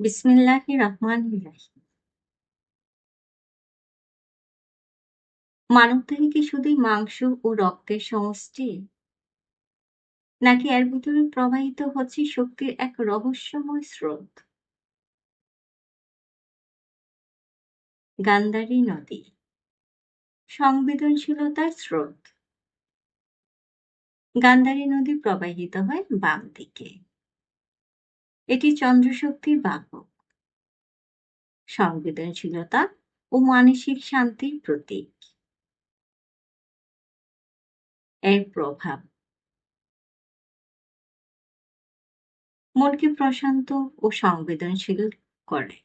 বিসমিল্লাহির রহমানির রাহিম। কি শুধুই মাংস ও রক্তের সমষ্টি? নাকি এর ভিতরে প্রবাহিত হচ্ছে শক্তির এক রহস্যময় স্রোত? গান্ধারী নদী, সংবেদনশীলতার স্রোত। গান্ধারী নদী প্রবাহিত হয় বাম দিকে। এটি চন্দ্রশক্তির বাহক। সংবেদনশীলতা ও মানসিক শান্তির প্রতীক। এর প্রভাব। মনকে প্রশান্ত ও সংবেদনশীল করে।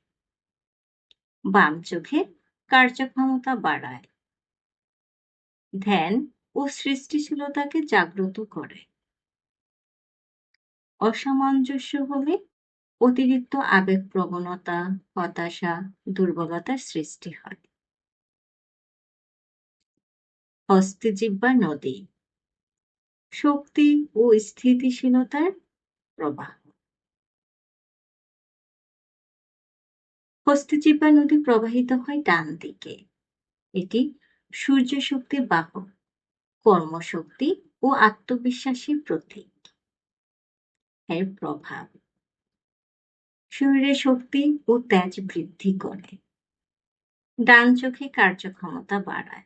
বাম চোখে কার্যক্ষমতা বাড়ায়। ধ্যান ও সৃষ্টিশীলতাকে জাগ্রত করে। অসামঞ্জস্য হলে অতিরিক্ত আবেগপ্রবণতা হতাশা, দুর্বলতার সৃষ্টি হয়। হস্তজিহ্বা নদী। শক্তি ও স্থিতিশীলতার প্রবাহ। হস্তজিহ্বা নদী প্রবাহিত হয় ডান দিকে। এটি সূর্য শক্তির বাহক, কর্মশক্তি ও আত্মবিশ্বাসী প্রতীক। এর প্রভাব। শরীরে শক্তি ও তেজ বৃদ্ধি করে। ডান চোখে কার্যক্ষমতা বাড়ায়,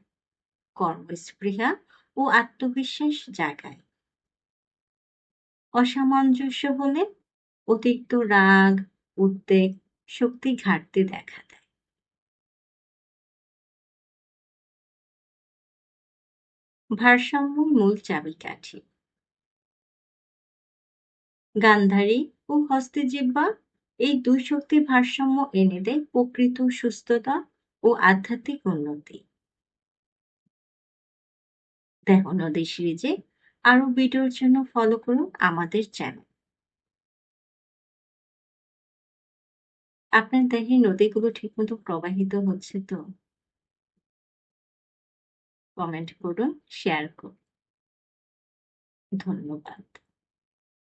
কর্মস্পৃহা ও আত্মবিশ্বাস জাগায়। অসামঞ্জস্য হলে অতিরিক্ত রাগ, উদ্বেগ, শক্তি ঘাটতি দেখা দেয়। ভারসাম্য মূল চাবিকাঠি। গান্ধারী ও হস্তজিহ্বা এই দুই শক্তির ভারসাম্য এনে দেয় প্রকৃত সুস্থতা ও আধ্যাত্মিক উন্নতি। দেখো নদী সিরিজে আরও ভিডিওর জন্য ফলো করুন আমাদের চ্যানেল আপনার দেহে নদীগুলো ঠিকমতো প্রবাহিত হচ্ছে তো? কমেন্ট করুন শেয়ার করুন। ধন্যবাদ।